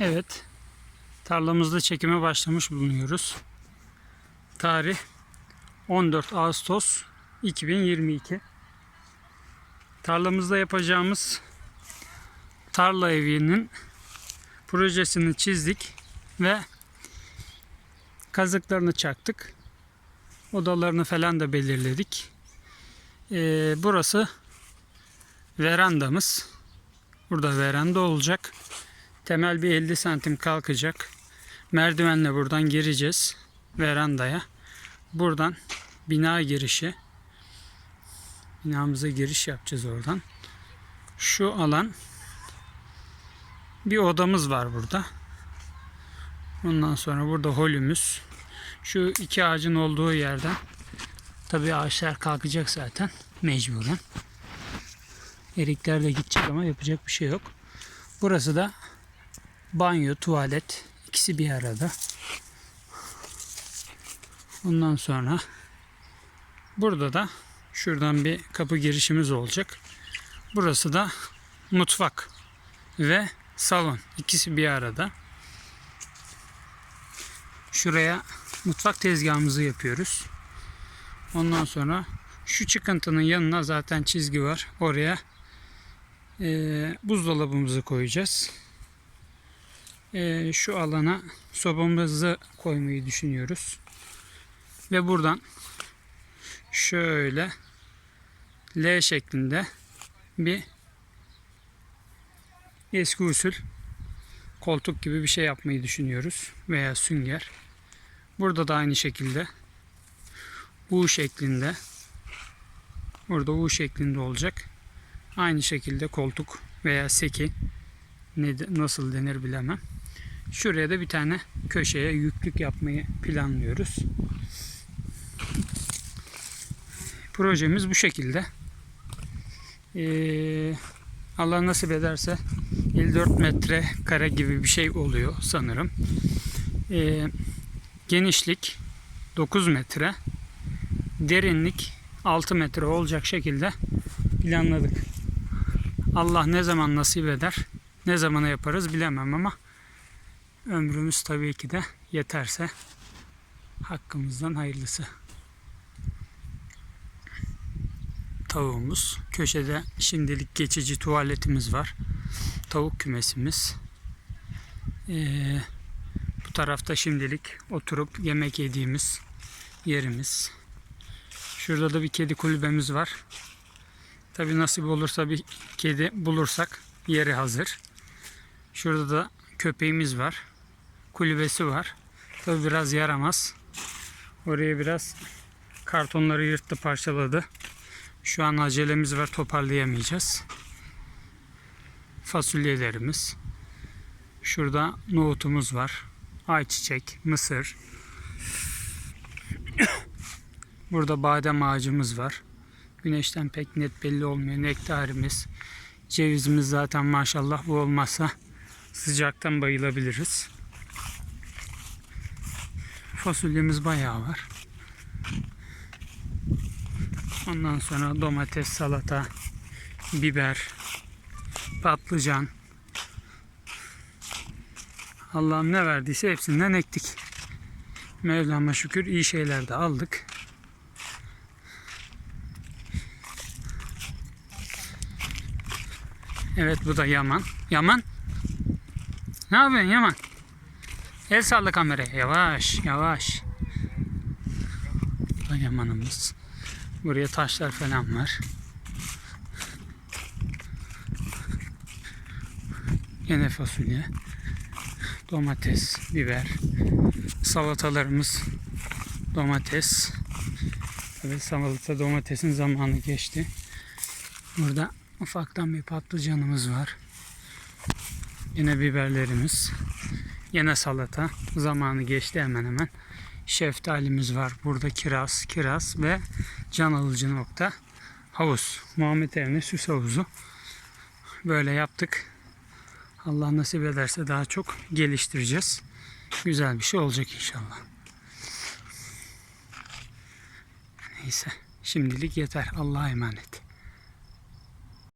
Evet. Tarlamızda çekime başlamış bulunuyoruz. Tarih 14 Ağustos 2022. Tarlamızda yapacağımız tarla evinin projesini çizdik ve kazıklarını çaktık. Odalarını falan da belirledik. Ee, burası verandamız. Burada veranda olacak. Temel bir 50 santim kalkacak. Merdivenle buradan gireceğiz verandaya. Buradan bina girişi. Binamıza giriş yapacağız oradan. Şu alan bir odamız var burada. Ondan sonra burada holümüz. Şu iki ağacın olduğu yerden tabii ağaçlar kalkacak zaten mecburen. Erikler de gidecek ama yapacak bir şey yok. Burası da banyo, tuvalet ikisi bir arada. Ondan sonra burada da şuradan bir kapı girişimiz olacak. Burası da mutfak ve salon ikisi bir arada. Şuraya mutfak tezgahımızı yapıyoruz. Ondan sonra şu çıkıntının yanına zaten çizgi var. Oraya e, buzdolabımızı koyacağız. E, şu alana sobamızı koymayı düşünüyoruz. Ve buradan şöyle L şeklinde bir eski usul koltuk gibi bir şey yapmayı düşünüyoruz veya sünger. Burada da aynı şekilde U şeklinde burada U şeklinde olacak. Aynı şekilde koltuk veya seki ne nasıl denir bilemem. Şuraya da bir tane köşeye yüklük yapmayı planlıyoruz. Projemiz bu şekilde. Ee, Allah nasip ederse 54 metre kare gibi bir şey oluyor sanırım. Ee, genişlik 9 metre, derinlik 6 metre olacak şekilde planladık. Allah ne zaman nasip eder, ne zamana yaparız bilemem ama ömrümüz tabii ki de yeterse hakkımızdan hayırlısı. Tavuğumuz. Köşede şimdilik geçici tuvaletimiz var. Tavuk kümesimiz. Ee, bu tarafta şimdilik oturup yemek yediğimiz yerimiz. Şurada da bir kedi kulübemiz var. Tabi nasip olursa bir kedi bulursak yeri hazır. Şurada da köpeğimiz var. Kulübesi var. Tabi biraz yaramaz. Oraya biraz kartonları yırttı parçaladı. Şu an acelemiz var toparlayamayacağız. Fasulyelerimiz. Şurada nohutumuz var. Ayçiçek, mısır. Burada badem ağacımız var. Güneşten pek net belli olmuyor. Nektarimiz. Cevizimiz zaten maşallah bu olmazsa sıcaktan bayılabiliriz. Fasulyemiz bayağı var. Ondan sonra domates, salata, biber, patlıcan. Allah'ım ne verdiyse hepsinden ektik. Mevlam'a şükür iyi şeyler de aldık. Evet bu da Yaman. Yaman. Ne yapıyorsun Yaman? El salla kameraya. Yavaş yavaş. Yaman'ımız. Buraya taşlar falan var. Yine fasulye. Domates, biber. Salatalarımız. Domates. Tabii salata domatesin zamanı geçti. Burada ufaktan bir patlıcanımız var. Yine biberlerimiz. Yine salata. Zamanı geçti hemen hemen. Şeftalimiz var. Burada kiraz, kiraz ve can alıcı nokta havuz. Muhammed Evne süs havuzu. Böyle yaptık. Allah nasip ederse daha çok geliştireceğiz. Güzel bir şey olacak inşallah. Neyse. Şimdilik yeter. Allah'a emanet.